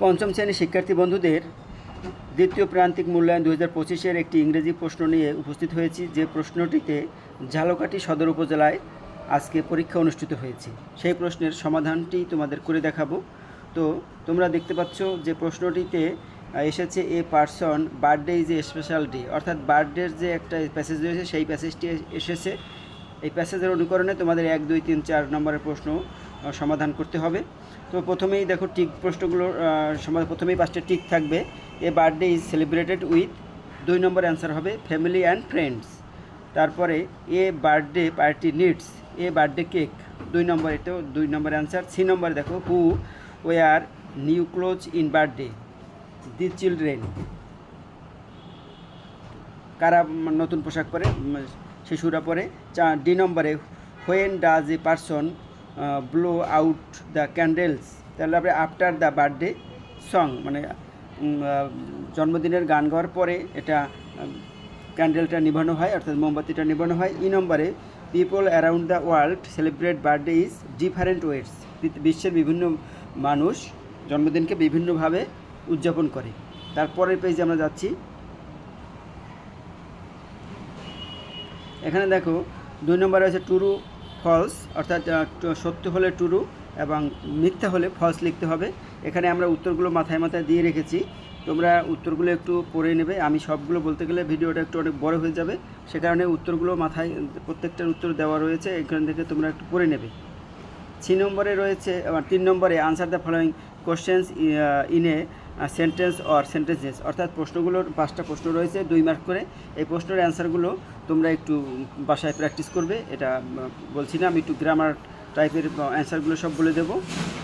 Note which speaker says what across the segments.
Speaker 1: পঞ্চম শ্রেণির শিক্ষার্থী বন্ধুদের দ্বিতীয় প্রান্তিক মূল্যায়ন দু হাজার পঁচিশের একটি ইংরেজি প্রশ্ন নিয়ে উপস্থিত হয়েছি। যে প্রশ্নটিতে ঝালকাঠি সদর উপজেলায় আজকে পরীক্ষা অনুষ্ঠিত হয়েছে, সেই প্রশ্নের সমাধানটি তোমাদের করে দেখাবো। তো তোমরা দেখতে পাচ্ছ যে প্রশ্নটিতে এসেছে a person birthday is a special day অর্থাৎ বার্থডের যে একটা প্যাসেজ রয়েছে, সেই প্যাসেজটি এসেছে। এই প্যাসেজের অনুকরণে তোমাদের এক, দুই, তিন, চার নম্বরের প্রশ্ন সমাধান করতে হবে। তো প্রথমেই দেখো টিক প্রশ্নগুলোর সমাধান, প্রথমেই পাঁচটা টিক থাকবে। A birthday is celebrated with দুই নম্বর অ্যান্সার হবে ফ্যামিলি অ্যান্ড ফ্রেন্ডস তারপরে a birthday party needs a birthday cake দুই নম্বর, এটাও দুই নম্বর অ্যান্সার সি নম্বরে দেখো who wear new clothes in birthday the children কারা নতুন পোশাক পরে শিশুরা পরে। চা, ডি নম্বরে when does a person blow out the candles তাহলে আমরা আফটার দ্য বার্থডে সং মানে জন্মদিনের গান গাওয়ার পরে এটা ক্যান্ডেলটা নিভানো হয়, অর্থাৎ মোমবাতিটা নিভানো হয়। ই নম্বরে people around the world celebrate birthday is different ways বিশ্বের বিভিন্ন মানুষ জন্মদিনকে বিভিন্নভাবে উদযাপন করে। তারপরের পেজে আমরা যাচ্ছি। এখানে দেখো, দুই নম্বরে আছে টুরু ফলস অর্থাৎ সত্য হলে টুরু এবং মিথ্যা হলে ফলস লিখতে হবে। এখানে আমরা উত্তরগুলো মাথায় মাথায় দিয়ে রেখেছি। তোমরা উত্তরগুলো একটু পড়ে নেবে। আমি সবগুলো বলতে গেলে ভিডিওটা একটু অনেক বড় হয়ে যাবে। সে কারণে উত্তরগুলো মাথায়, প্রত্যেকটার উত্তর দেওয়া রয়েছে। এখান থেকে তোমরা একটু পড়ে নেবে। সি নম্বরে রয়েছে তিন নম্বরে answer the following questions in a sentence or sentences অর্থাৎ প্রশ্নগুলোর পাঁচটা প্রশ্ন রয়েছে, দুই মার্ক করে। এই প্রশ্নের অ্যান্সারগুলো তোমরা একটু বাসায় প্র্যাকটিস করবে, এটা বলছি না, আমি একটু গ্রামার টাইপের অ্যান্সারগুলো সব বলে দেবো।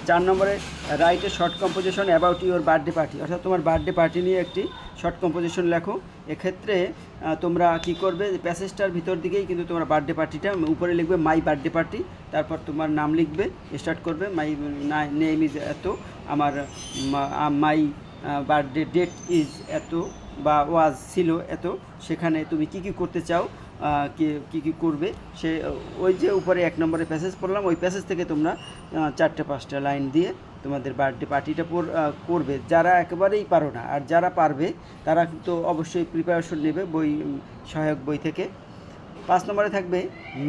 Speaker 1: চার নম্বরে write short composition about your birthday party অর্থাৎ তোমার বার্থডে পার্টি নিয়ে একটি শর্ট কম্পোজিশন লেখো। এক্ষেত্রে তোমরা কি করবে? প্যাসেজটার ভিতর দিকেই কিন্তু তোমার বার্থডে পার্টিটা উপরে লিখবে মাই বার্থডে পার্টি তারপর তোমার নাম লিখবে স্টার্ট করবে মাই নেম ইজ এত, আমার মাই বার্থডে ডেট ইজ এত, বা ওয়াজ ছিল এত, সেখানে তুমি কি কি করতে চাও কি কি করবে, সে, ওই যে উপরে এক নম্বরে প্যাসেজ পড়লাম, ওই প্যাসেজ থেকে তোমরা চারটে পাঁচটা লাইন দিয়ে তোমাদের বার্থডে পার্টিটা করবে। যারা একেবারেই পারো না, আর যারা পারবে, তারা কিন্তু অবশ্যই প্রিপারেশন নেবে বই সহায়ক বই থেকে। পাঁচ নম্বরে থাকবে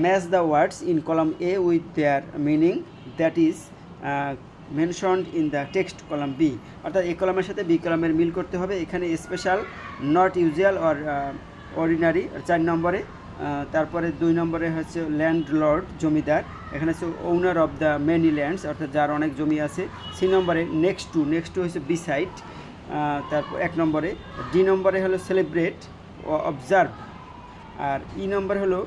Speaker 1: match the words in column A with their meaning that is mentioned in the text column B অর্থাৎ এ কলামের সাথে বি কলামের মিল করতে হবে। এখানে special not usual or ordinary চার নম্বরে। তারপরে দুই নম্বরে হচ্ছে ল্যান্ড লর্ড জমিদার। এখানে হচ্ছে owner of the many lands অর্থাৎ যার অনেক জমি আছে। সি নম্বরে নেক্সট টু নেক্সট টু হচ্ছে বি সাইড তারপর এক নম্বরে। ডি নম্বরে হলো সেলিব্রেট ও অবজার্ভ আর ই নম্বর হলো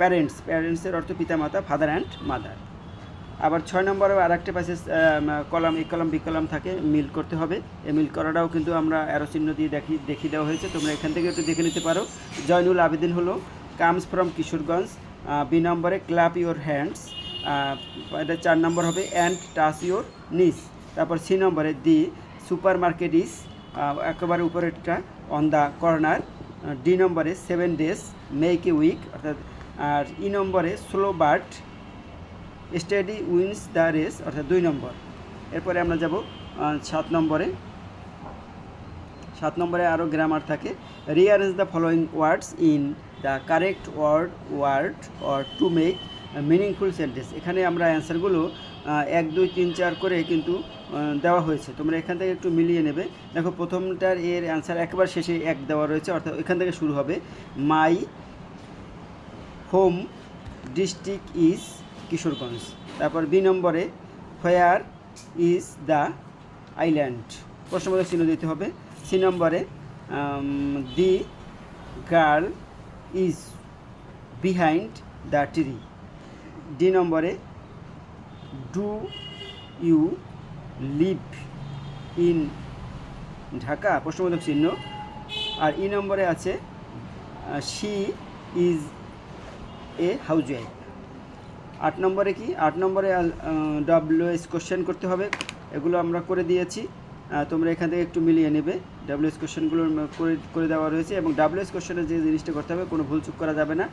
Speaker 1: প্যারেন্টস প্যারেন্টসের অর্থ পিতামাতা ফাদার অ্যান্ড মাদার আবার ছয় নম্বরে আর একটা passage column A column B column থাকে, মিল করতে হবে। এই মিল করাটাও কিন্তু আমরা অ্যারো চিহ্ন দিয়ে দেখি, দেখিয়ে দেওয়া হয়েছে। তোমরা এখান থেকে একটু দেখে নিতে পারো। জয়নুল আবেদিন হলো কামস ফ্রম কিশোরগঞ্জ বি নম্বরে ক্লাপ ইউর হ্যান্ডস এটা চার নম্বর হবে অ্যান্ড টাচ ইউর নিস তারপর সি নম্বরে দি সুপার মার্কেট ইস একেবারে উপরেরটা অন দ্য কর্নার ডি নম্বরে seven days, make a week, অর্থাৎ, আর ই নম্বরে slow but steady wins the race, অর্থাৎ দুই নম্বর। এরপরে আমরা যাব সাত নম্বরে। সাত নম্বরে আরও গ্রামার থাকে। Rearrange the following words in the correct word word or to make meaningful sentence এখানে আমরা অ্যান্সারগুলো এক, দুই, তিন, চার করে কিন্তু দেওয়া হয়েছে। তোমরা এখান থেকে একটু মিলিয়ে নেবে। দেখো, প্রথমটার এর অ্যান্সার একেবারে শেষে এক দেওয়া রয়েছে, অর্থাৎ এখান থেকে শুরু হবে। My home district is Kishoreganj. তারপর বি নম্বরে হোয়ার ইজ দ্য আইল্যান্ড প্রশ্নবোধক চিহ্ন দিতে হবে। সি নম্বরে the girl is behind the tree D নম্বরে, do you live in Dhaka? প্রশ্নবোধক চিহ্ন। আর ই নম্বরে আছে, she is a housewife. আট নম্বরে কি? আট নম্বরে ডাব্লিউএস কোশ্চেন করতে হবে। এগুলো আমরা করে দিয়েছি। তোমরা এখান থেকে একটু মিলিয়ে নেবে। ডাব্লিউএস কোশ্চেনগুলো করে করে দেওয়া রয়েছে এবং ডাব্লিউএস কোশ্চেনের যে জিনিসটা করতে হবে, কোনো ভুল চুক করা যাবে না।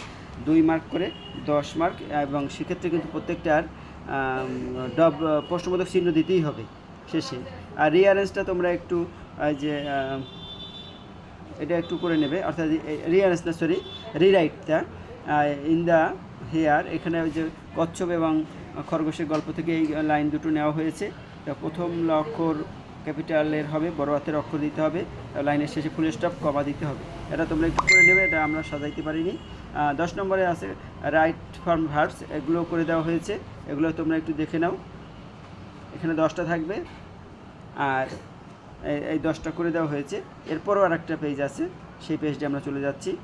Speaker 1: দুই মার্ক করে, দশ মার্ক এবং সেক্ষেত্রে কিন্তু প্রত্যেকটার ডব, প্রশ্নবোধক চিহ্ন দিতেই হবে শেষে। আর রিয়ারেঞ্জটা তোমরা একটু যে এটা একটু করে নেবে, অর্থাৎ রিয়ারেঞ্জ না সরি রিরাইটটা ইন দ্য হেয়ার এখানে ওই যে কচ্ছপ এবং খরগোশের গল্প থেকে এই লাইন দুটো নেওয়া হয়েছে। প্রথম অক্ষর ক্যাপিটালের হবে, বড় হাতের অক্ষর দিতে হবে, লাইনের শেষে ফুল স্টপ কমা দিতে হবে। এটা তোমরা একটু করে নেবে, এটা আমরা সাজাইতে পারিনি। দশ নম্বরে আছে রাইট ফর্ম ভার্বস এগুলো করে দেওয়া হয়েছে, এগুলো তোমরা একটু দেখে নাও। এখানে দশটা থাকবে, আর এই- দশটা করে দেওয়া হয়েছে। এরপরও আর একটা পেজ আছে, সেই পেজটি আমরা চলে যাচ্ছি।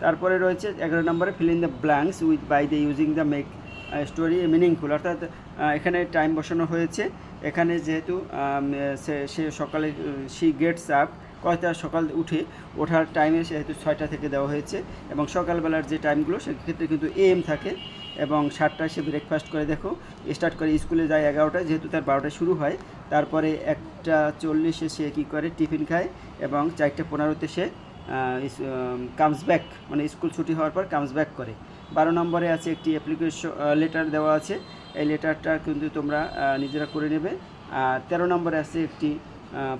Speaker 1: তারপরে রয়েছে এগারো নম্বরে fill in the blanks with by the using the make story meaningful অর্থাৎ এখানে টাইম বসানো হয়েছে। এখানে যেহেতু সে সকালে সি গেটস আপ কয়টা সকাল উঠে, ওঠার টাইমে সেহেতু ছয়টা থেকে দেওয়া হয়েছে এবং সকালবেলার যে টাইমগুলো সেক্ষেত্রে কিন্তু এম থাকে এবং সাতটায় সে ব্রেকফাস্ট করে। দেখো স্টার্ট করে স্কুলে যায় এগারোটায় যেহেতু তার বারোটায় শুরু হয়। তারপরে একটা চল্লিশে সে কী করে? টিফিন খায় এবং চারটে পনেরোতে সে কামস ব্যাক মানে স্কুল ছুটি হওয়ার পর কামস ব্যাক করে। বারো নম্বরে আছে একটি অ্যাপ্লিকেশন লেটার দেওয়া আছে। এই লেটারটা কিন্তু তোমরা নিজেরা করে নেবে। আর তেরো নম্বরে আছে একটি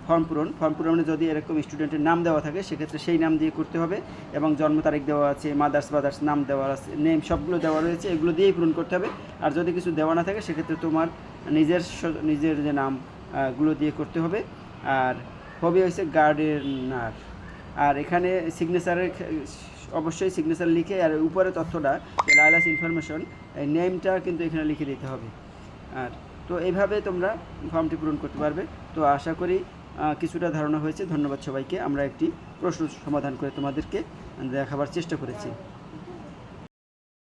Speaker 1: ফর্ম পূরণ। ফর্ম পূরণে যদি এরকম স্টুডেন্টের নাম দেওয়া থাকে, সেক্ষেত্রে সেই নাম দিয়ে করতে হবে। এবং জন্ম তারিখ দেওয়া আছে মাদার্স ফাদার্স নাম দেওয়া আছে নেম সবগুলো দেওয়া রয়েছে, এগুলো দিয়েই পূরণ করতে হবে। আর যদি কিছু দেওয়া না থাকে, সেক্ষেত্রে তোমার নিজের নিজের যে নামগুলো দিয়ে করতে হবে। আর হবি হয়েছে গার্ডেনার আর এখানে সিগনেচারের অবশ্যই সিগনেচার লিখে, আর উপরে তথ্যটা লাইলাস ইনফরমেশন এই নেমটা কিন্তু এখানে লিখে দিতে হবে। আর তো এইভাবে তোমরা ফর্মটি পূরণ করতে পারবে। তো আশা করি কিছুটা ধারণা হয়েছে। ধন্যবাদ সবাইকে। আমরা একটি প্রশ্ন সমাধান করে তোমাদেরকে দেখাবার চেষ্টা করেছি।